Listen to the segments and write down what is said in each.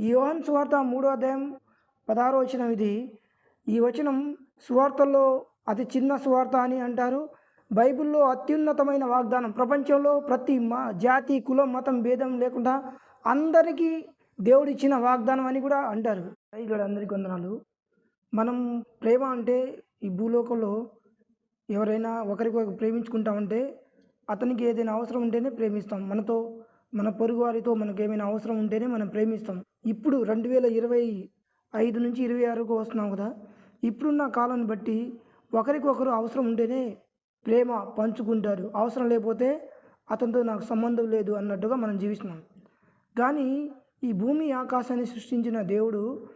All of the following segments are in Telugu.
ఈ యోహన్ సువార్త మూడో అధ్యాయం పదహారో వచనం ఇది. ఈ వచనం సువార్తల్లో అతి చిన్న సువార్త అని అంటారు. బైబిల్లో అత్యున్నతమైన వాగ్దానం ప్రపంచంలో ప్రతి మా జాతి కులం మతం భేదం లేకుండా అందరికీ దేవుడిచ్చిన వాగ్దానం అని కూడా అంటారు. ఇక్కడ అందరికీ వందనాలు. మనం ప్రేమ అంటే ఈ భూలోకంలో ఎవరైనా ఒకరికొకరు ప్రేమించుకుంటామంటే అతనికి ఏదైనా అవసరం ఉంటేనే ప్రేమిస్తాం. మనతో మన పొరుగు వారితో మనకు ఏమైనా అవసరం ఉంటేనే మనం ప్రేమిస్తాం. ఇప్పుడు రెండు వేల ఇరవై ఐదు నుంచి ఇరవై ఆరుకు వస్తున్నాం కదా. ఇప్పుడున్న కాలాన్ని బట్టి ఒకరికొకరు అవసరం ఉంటేనే ప్రేమ పంచుకుంటారు. అవసరం లేకపోతే అతనితో నాకు సంబంధం లేదు అన్నట్టుగా మనం జీవిస్తున్నాం. కానీ ఈ భూమి ఆకాశాన్ని సృష్టించిన దేవుడు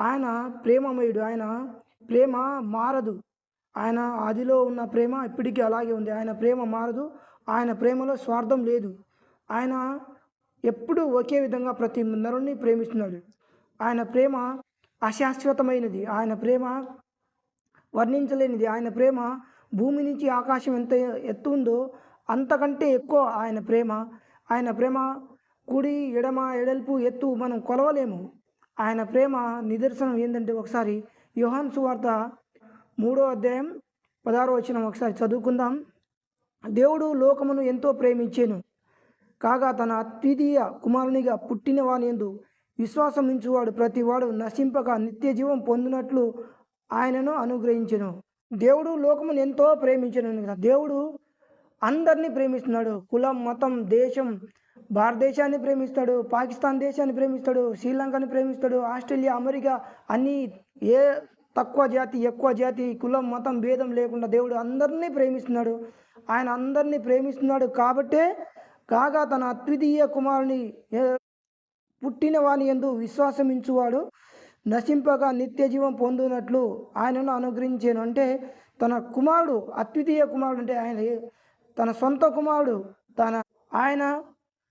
ఆయన ప్రేమమయుడు. ఆయన ప్రేమ మారదు. ఆయన ఆదిలో ఉన్న ప్రేమ ఇప్పటికీ అలాగే ఉంది. ఆయన ప్రేమ మారదు. ఆయన ప్రేమలో స్వార్థం లేదు. ఆయన ఎప్పుడూ ఒకే విధంగా ప్రతి నరుణ్ణి ప్రేమిస్తున్నాడు. ఆయన ప్రేమ అశాశ్వతమైనది. ఆయన ప్రేమ వర్ణించలేనిది. ఆయన ప్రేమ భూమి నుంచి ఆకాశం ఎంత ఎత్తు ఉందో అంతకంటే ఎక్కువ ఆయన ప్రేమ. ఆయన ప్రేమ కుడి ఎడమ ఎడల్పు ఎత్తు మనం కొలవలేము. ఆయన ప్రేమ నిదర్శనం ఏంటంటే ఒకసారి యోహాన్ సువార్త మూడో అధ్యాయం పదహారో వచ్చిన ఒకసారి చదువుకుందాం. దేవుడు లోకమును ఎంతో ప్రేమించాను. కాగా తన అద్వితీయ కుమారునిగా పుట్టిన వాని ఎందు ప్రతివాడు నశింపక నిత్య జీవం పొందినట్లు ఆయనను అనుగ్రహించను. దేవుడు లోకమును ఎంతో ప్రేమించను కదా. దేవుడు అందరినీ ప్రేమిస్తున్నాడు. కులం మతం దేశం భారతదేశాన్ని ప్రేమిస్తాడు. పాకిస్తాన్ దేశాన్ని ప్రేమిస్తాడు. శ్రీలంకని ప్రేమిస్తాడు. ఆస్ట్రేలియా అమెరికా అన్ని ఏ తక్కువ జాతి ఎక్కువ జాతి కులం మతం భేదం లేకుండా దేవుడు అందరినీ ప్రేమిస్తున్నాడు. ఆయన అందరినీ ప్రేమిస్తున్నాడు కాబట్టే కాగా తన అద్వితీయ కుమారుని పుట్టిన వాని ఎందు విశ్వాసమించువాడు నశింపగా నిత్య జీవం పొందునట్లు ఆయనను అనుగ్రహించాను. అంటే తన కుమారుడు అద్వితీయ కుమారుడు అంటే ఆయన తన సొంత కుమారుడు తన ఆయన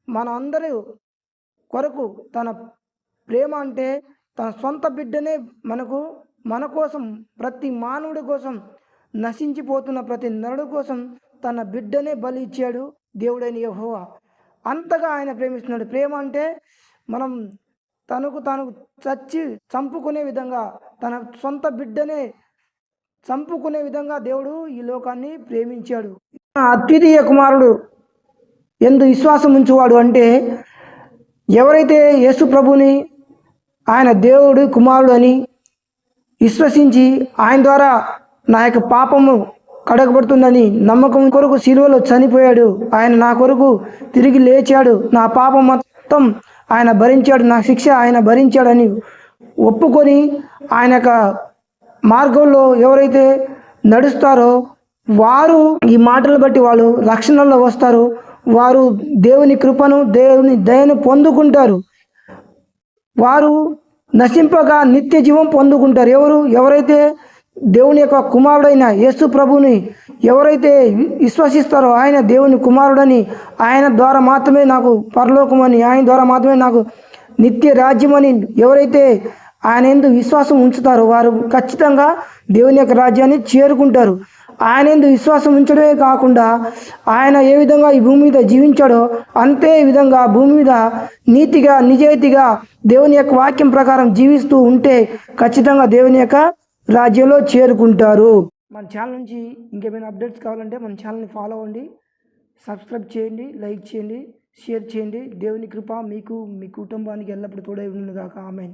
మన అందరూ కొరకు తన ప్రేమ అంటే తన సొంత బిడ్డనే మనకు మన కోసం ప్రతి మానవుడి కోసం నశించిపోతున్న ప్రతి నరుడు కోసం తన బిడ్డనే బలి ఇచ్చాడు. దేవుడైన యహోవా. అంతగా ఆయన ప్రేమిస్తున్నాడు. ప్రేమ అంటే మనం తనకు తాను చచ్చి చంపుకునే విధంగా తన సొంత బిడ్డనే చంపుకునే విధంగా దేవుడు ఈ లోకాన్ని ప్రేమించాడు. అద్వితీయ కుమారుడు ఎందు విశ్వాసం ఉంచువాడు అంటే ఎవరైతే యేసు ప్రభుని ఆయన దేవుడు కుమారుడు అని విశ్వసించి ఆయన ద్వారా నా యొక్క పాపము కడగబడుతుందని నమ్మకం కొరకు శిలువలో చనిపోయాడు. ఆయన నా కొరకు తిరిగి లేచాడు. నా పాపం మొత్తం ఆయన భరించాడు. నా శిక్ష ఆయన భరించాడని ఒప్పుకొని ఆయన యొక్క మార్గంలో ఎవరైతే నడుస్తారో వారు ఈ మాటలు బట్టి వాళ్ళు రక్షణలో వస్తారు. వారు దేవుని కృపను దేవుని దయను పొందుకుంటారు. వారు నశింపగా నిత్య జీవం పొందుకుంటారు. ఎవరు ఎవరైతే దేవుని యొక్క కుమారుడైన యేసు ప్రభుని ఎవరైతే విశ్వసిస్తారో ఆయన దేవుని కుమారుడని ఆయన ద్వారా మాత్రమే నాకు పరలోకమని ఆయన ద్వారా మాత్రమే నాకు నిత్య రాజ్యమని ఎవరైతే ఆయన ఎందు విశ్వాసం ఉంచుతారో వారు ఖచ్చితంగా దేవుని యొక్క రాజ్యాన్ని చేరుకుంటారు. ఆయన ఎందు విశ్వాసం ఉంచడమే కాకుండా ఆయన ఏ విధంగా ఈ భూమి మీద జీవించాడో అంతే విధంగా భూమి మీద నీతిగా నిజాయితీగా దేవుని యొక్క వాక్యం ప్రకారం జీవిస్తూ ఉంటే ఖచ్చితంగా దేవుని యొక్క రాజ్యంలో చేరుకుంటారు. మన ఛానల్ నుంచి ఇంకేమైనా అప్డేట్స్ కావాలంటే మన ఛానల్ని ఫాలో అవ్వండి. సబ్స్క్రైబ్ చేయండి లైక్ చేయండి షేర్ చేయండి. దేవుని కృప మీకు మీ కుటుంబానికి ఎల్లప్పుడూ తోడై ఉండును కాక ఆమెన్.